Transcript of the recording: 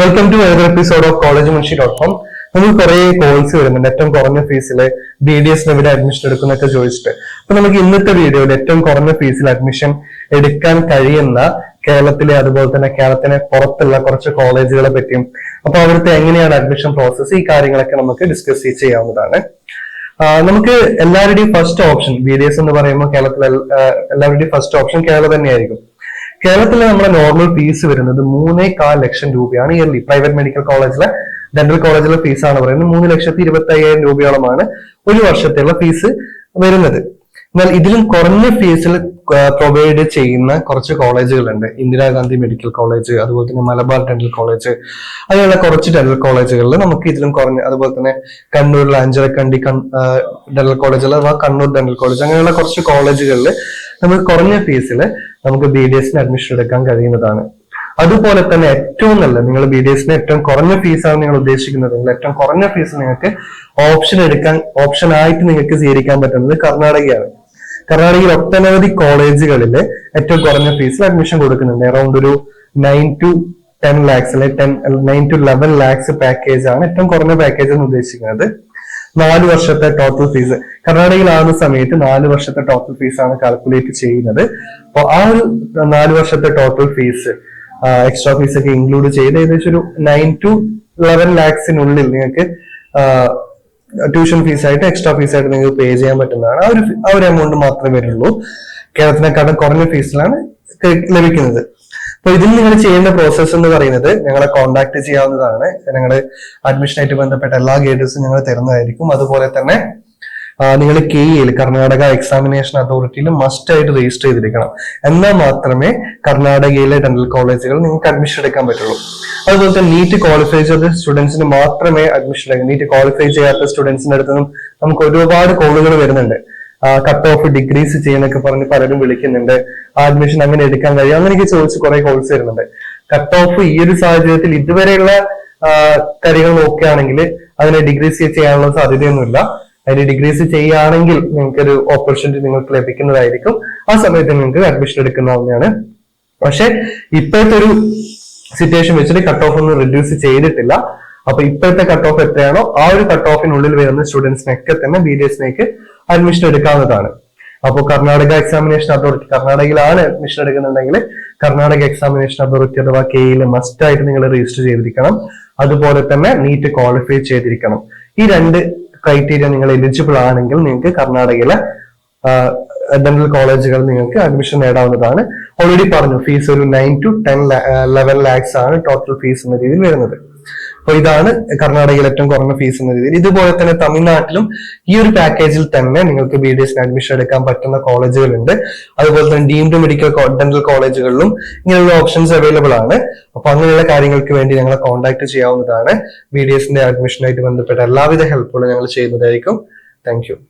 Welcome to വേറെ episode of college Munshi dot com നമുക്ക് കുറെ കോഴ്സ് വരുന്നുണ്ട്. ഏറ്റവും കുറഞ്ഞ ഫീസിൽ ബി ഡി എസിന് എവിടെ അഡ്മിഷൻ എടുക്കുന്നൊക്കെ ചോദിച്ചിട്ട്. അപ്പൊ നമുക്ക് ഇന്നത്തെ വീഡിയോയിൽ ഏറ്റവും കുറഞ്ഞ ഫീസിൽ അഡ്മിഷൻ എടുക്കാൻ കഴിയുന്ന കേരളത്തിലെ അതുപോലെ തന്നെ കേരളത്തിന് പുറത്തുള്ള കുറച്ച് കോളേജുകളെ പറ്റിയും അപ്പൊ അവിടുത്തെ എങ്ങനെയാണ് അഡ്മിഷൻ പ്രോസസ്സ് ഈ കാര്യങ്ങളൊക്കെ നമുക്ക് ഡിസ്കസ് ചെയ്യാവുന്നതാണ്. നമുക്ക് എല്ലാവരുടെയും first option B D S എന്ന് പറയുമ്പോൾ കേരളത്തിലെ എല്ലാവരുടെയും ഫസ്റ്റ് ഓപ്ഷൻ കേരളം തന്നെയായിരിക്കും. കേരളത്തിലെ നമ്മുടെ നോർമൽ ഫീസ് വരുന്നത് മൂന്നേ കാൽ ലക്ഷം രൂപയാണ് ഇയർലി പ്രൈവറ്റ് മെഡിക്കൽ കോളേജിലെ ഡെന്റൽ കോളേജിലെ ഫീസ് ഫീസാണ് പറയുന്നത്. മൂന്ന് ലക്ഷത്തി ഇരുപത്തി അയ്യായിരം രൂപയോളമാണ് ഒരു വർഷത്തെയുള്ള ഫീസ് വരുന്നത്. എന്നാൽ ഇതിലും കുറഞ്ഞ ഫീസിൽ പ്രൊവൈഡ് ചെയ്യുന്ന കുറച്ച് കോളേജുകളുണ്ട് ഇന്ദിരാഗാന്ധി മെഡിക്കൽ കോളേജ് അതുപോലെ തന്നെ മലബാർ ഡെന്റൽ കോളേജ് അങ്ങനെയുള്ള കുറച്ച് ഡെന്റൽ കോളേജുകളിൽ നമുക്ക് ഇതിലും കുറഞ്ഞ അതുപോലെ തന്നെ കണ്ണൂരിലെ അഞ്ചരക്കണ്ടി ഡെന്റൽ കോളേജിൽ അഥവാ കണ്ണൂർ ഡെന്റൽ കോളേജ് അങ്ങനെയുള്ള കുറച്ച് കോളേജുകളിൽ നമുക്ക് കുറഞ്ഞ ഫീസിൽ നമുക്ക് ബി ഡി എസിന് അഡ്മിഷൻ എടുക്കാൻ കഴിയുന്നതാണ്. അതുപോലെ തന്നെ ഏറ്റവും നല്ല നിങ്ങൾ ബി ഡി എസിന് ഏറ്റവും കുറഞ്ഞ ഫീസാണ് നിങ്ങൾ ഉദ്ദേശിക്കുന്നതെങ്കിൽ ഏറ്റവും കുറഞ്ഞ ഫീസ് നിങ്ങൾക്ക് ഓപ്ഷൻ എടുക്കാൻ ഓപ്ഷൻ ആയിട്ട് നിങ്ങൾക്ക് സ്വീകരിക്കാൻ പറ്റുന്നത് കർണാടകയാണ്. കർണാടകയിൽ ഒട്ടനവധി കോളേജുകളിൽ ഏറ്റവും കുറഞ്ഞ ഫീസിൽ അഡ്മിഷൻ കൊടുക്കുന്നുണ്ട്. അറൌണ്ട് ഒരു നയൻ ടു ടെൻ ലാക്സ് അല്ലെ ten nine two eleven lakhs package ആണ് ഏറ്റവും കുറഞ്ഞ പാക്കേജ് എന്ന് ഉദ്ദേശിക്കുന്നത്. നാല് വർഷത്തെ ടോട്ടൽ ഫീസ് കർണാടകയിലാകുന്ന സമയത്ത് നാല് വർഷത്തെ ടോട്ടൽ ഫീസ് ആണ് കാൽക്കുലേറ്റ് ചെയ്യുന്നത്. അപ്പോൾ ആ ഒരു നാല് വർഷത്തെ ടോട്ടൽ ഫീസ് എക്സ്ട്രാ ഫീസ് ഒക്കെ ഇൻക്ലൂഡ് ചെയ്ത് ഏകദേശം ഒരു നയൻ ടു ലെവൻ ലാക്സിനുള്ളിൽ നിങ്ങൾക്ക് ട്യൂഷൻ ഫീസ് ആയിട്ട് എക്സ്ട്രാ ഫീസ് ആയിട്ട് നിങ്ങൾക്ക് പേ ചെയ്യാൻ പറ്റുന്നതാണ്. ആ ഒരു ആ ഒരു എമൗണ്ട് മാത്രമേ വരുള്ളൂ. കേരളത്തിനെക്കാളും കുറഞ്ഞ ഫീസിലാണ് ലഭിക്കുന്നത്. അപ്പൊ ഇതിൽ നിങ്ങൾ ചെയ്യേണ്ട പ്രോസസ്സ് എന്ന് പറയുന്നത് ഞങ്ങളെ കോൺടാക്ട് ചെയ്യാവുന്നതാണ്. ഞങ്ങൾ അഡ്മിഷനായിട്ട് ബന്ധപ്പെട്ട എല്ലാ ഗൈഡൻസും ഞങ്ങൾ തരുന്നതായിരിക്കും. അതുപോലെ തന്നെ നിങ്ങൾ കെ ഇയിൽ കർണാടക എക്സാമിനേഷൻ അതോറിറ്റിയിൽ മസ്റ്റ് ആയിട്ട് രജിസ്റ്റർ ചെയ്തിരിക്കണം. എന്നാൽ മാത്രമേ കർണാടകയിലെ ഡെന്റൽ കോളേജുകൾ നിങ്ങൾക്ക് അഡ്മിഷൻ എടുക്കാൻ പറ്റുള്ളൂ. അതുപോലെ തന്നെ നീറ്റ് ക്വാളിഫൈ ചെയ്ത സ്റ്റുഡൻസിന് മാത്രമേ അഡ്മിഷൻ എടുക്കൂ നീറ്റ് ക്വാളിഫൈ ചെയ്യാത്ത സ്റ്റുഡൻസിന്റെ അടുത്തുനിന്നും നമുക്ക് ഒരുപാട് കോളുകൾ വരുന്നുണ്ട്. കട്ട് ഓഫ് ഡിഗ്രീസ് ചെയ്യുന്നൊക്കെ പറഞ്ഞ് പലരും വിളിക്കുന്നുണ്ട്. അഡ്മിഷൻ അങ്ങനെ എടുക്കാൻ കഴിയും. അങ്ങനെയൊക്കെ ചോദിച്ച് കുറെ കോഴ്സ് വരുന്നുണ്ട്. കട്ട് ഓഫ് ഈ ഒരു സാഹചര്യത്തിൽ ഇതുവരെയുള്ള കാര്യങ്ങൾ നോക്കുകയാണെങ്കിൽ അതിനെ ഡിഗ്രീസ് ചെയ്യാനുള്ള സാധ്യതയൊന്നുമില്ല. അതിന് ഡിഗ്രീസ് ചെയ്യുകയാണെങ്കിൽ നിങ്ങൾക്ക് ഒരു ഓപ്പർച്യൂണിറ്റി നിങ്ങൾക്ക് ലഭിക്കുന്നതായിരിക്കും. ആ സമയത്ത് നിങ്ങൾക്ക് അഡ്മിഷൻ എടുക്കുന്നതാണ് പക്ഷെ ഇപ്പോഴത്തെ ഒരു സിറ്റുവേഷൻ വെച്ചിട്ട് കട്ട് ഓഫ് ഒന്നും റിഡ്യൂസ് ചെയ്തിട്ടില്ല. അപ്പൊ ഇപ്പോഴത്തെ കട്ട് ഓഫ് എത്രയാണോ ആ ഒരു കട്ട് ഓഫിനുള്ളിൽ വരുന്ന സ്റ്റുഡൻസിനൊക്കെ തന്നെ ബി ഡി എസിലേക്ക് അഡ്മിഷൻ എടുക്കാവുന്നതാണ്. അപ്പോൾ കർണാടക എക്സാമിനേഷൻ അതോറിറ്റി കർണാടകയിലാണ് അഡ്മിഷൻ എടുക്കുന്നുണ്ടെങ്കിൽ കർണാടക എക്സാമിനേഷൻ അതോറിറ്റി അഥവാ കെയിൽ മസ്റ്റ് ആയിട്ട് നിങ്ങൾ രജിസ്റ്റർ ചെയ്തിരിക്കണം. അതുപോലെ തന്നെ നീറ്റ് ക്വാളിഫൈ ചെയ്തിരിക്കണം. ഈ രണ്ട് ക്രൈറ്റീരിയ നിങ്ങൾ എലിജിബിൾ ആണെങ്കിൽ നിങ്ങൾക്ക് കർണാടകയിലെ ഡെന്റൽ കോളേജുകൾ നിങ്ങൾക്ക് അഡ്മിഷൻ നേടാവുന്നതാണ്. ഓൾറെഡി പറഞ്ഞു ഫീസ് ഒരു nine two ten eleven lakhs ആണ് ടോട്ടൽ ഫീസ് എന്ന രീതിയിൽ വരുന്നത്. അപ്പൊ ഇതാണ് കർണാടകയിൽ ഏറ്റവും കുറഞ്ഞ ഫീസ് എന്ന രീതിയിൽ. ഇതുപോലെ തന്നെ തമിഴ്നാട്ടിലും ഈ ഒരു പാക്കേജിൽ തന്നെ നിങ്ങൾക്ക് ബി ഡി എസിന് അഡ്മിഷൻ എടുക്കാൻ പറ്റുന്ന കോളേജുകളുണ്ട് അതുപോലെ തന്നെ ഡീംഡ് മെഡിക്കൽ ഡെന്റൽ കോളേജുകളിലും ഇങ്ങനെയുള്ള ഓപ്ഷൻസ് അവൈലബിൾ ആണ്. അപ്പൊ അങ്ങനെയുള്ള കാര്യങ്ങൾക്ക് വേണ്ടി ഞങ്ങളെ കോൺടാക്ട് ചെയ്യാവുന്നതാണ്. ബി ഡി എസിന്റെ അഡ്മിഷനായിട്ട് ബന്ധപ്പെട്ട എല്ലാവിധ ഹെൽപ്പുകളും ഞങ്ങൾ ചെയ്യുന്നതായിരിക്കും. താങ്ക്